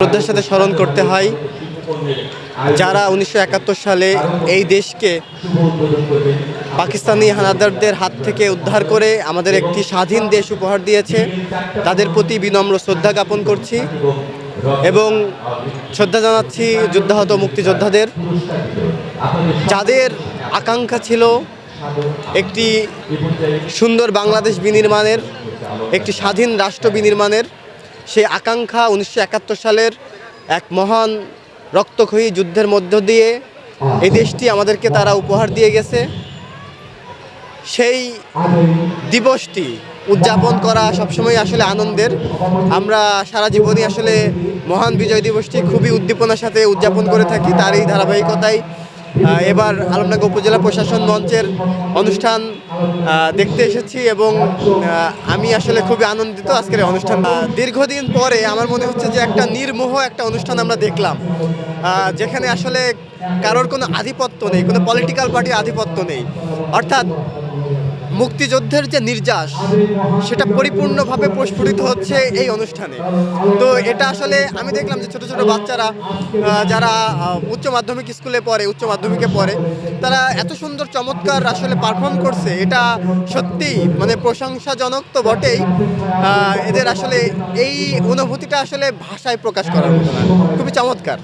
শ্রদ্ধার সাথে স্মরণ করতে হয়। যারা উনিশশো একাত্তর সালে এই দেশকে পাকিস্তানি হানাদারদের হাত থেকে উদ্ধার করে আমাদের একটি স্বাধীন দেশ উপহার দিয়েছে, তাদের প্রতি বিনম্র শ্রদ্ধা জ্ঞাপন করছি এবং শ্রদ্ধা জানাচ্ছি যুদ্ধাহত মুক্তিযোদ্ধাদের। যাদের আকাঙ্ক্ষা ছিল একটি সুন্দর বাংলাদেশ বিনির্মাণের, একটি স্বাধীন রাষ্ট্র বিনির্মাণের সেই আকাঙ্ক্ষা উনিশশো একাত্তর সালের এক মহান রক্তক্ষয়ী যুদ্ধের মধ্য দিয়ে এই দেশটি আমাদেরকে তারা উপহার দিয়ে গেছে। সেই দিবসটি উদযাপন করা সবসময় আসলে আনন্দের। আমরা সারা জীবনই আসলে মহান বিজয় দিবসটি খুবই উদ্দীপনার সাথে উদযাপন করে থাকি তার এই ধারাবাহিকতায় এবার আলমডাঙ্গা উপজেলা প্রশাসন মঞ্চের অনুষ্ঠান দেখতে এসেছি এবং আমি আসলে খুবই আনন্দিত আজকের অনুষ্ঠান। দীর্ঘদিন পরে আমার মনে হচ্ছে যে একটা নির্মোহ একটা অনুষ্ঠান আমরা দেখলাম। যেখানে আসলে কারোর কোনো আধিপত্য নেই, কোনো পলিটিক্যাল পার্টির আধিপত্য নেই। অর্থাৎ মুক্তিযুদ্ধের যে নির্যাস, সেটা পরিপূর্ণভাবে প্রস্ফুটিত হচ্ছে এই অনুষ্ঠানে। তো এটা আসলে আমি দেখলাম যে ছোট ছোট বাচ্চারা যারা উচ্চ মাধ্যমিক স্কুলে পড়ে, উচ্চ মাধ্যমিকে পড়ে, তারা এত সুন্দর চমৎকার আসলে পারফর্ম করছে। এটা সত্যি মানে প্রশংসাজনক তো বটেই। এদের আসলে এই অনুভূতিটা আসলে ভাষায় প্রকাশ করার মতো খুবই চমৎকার।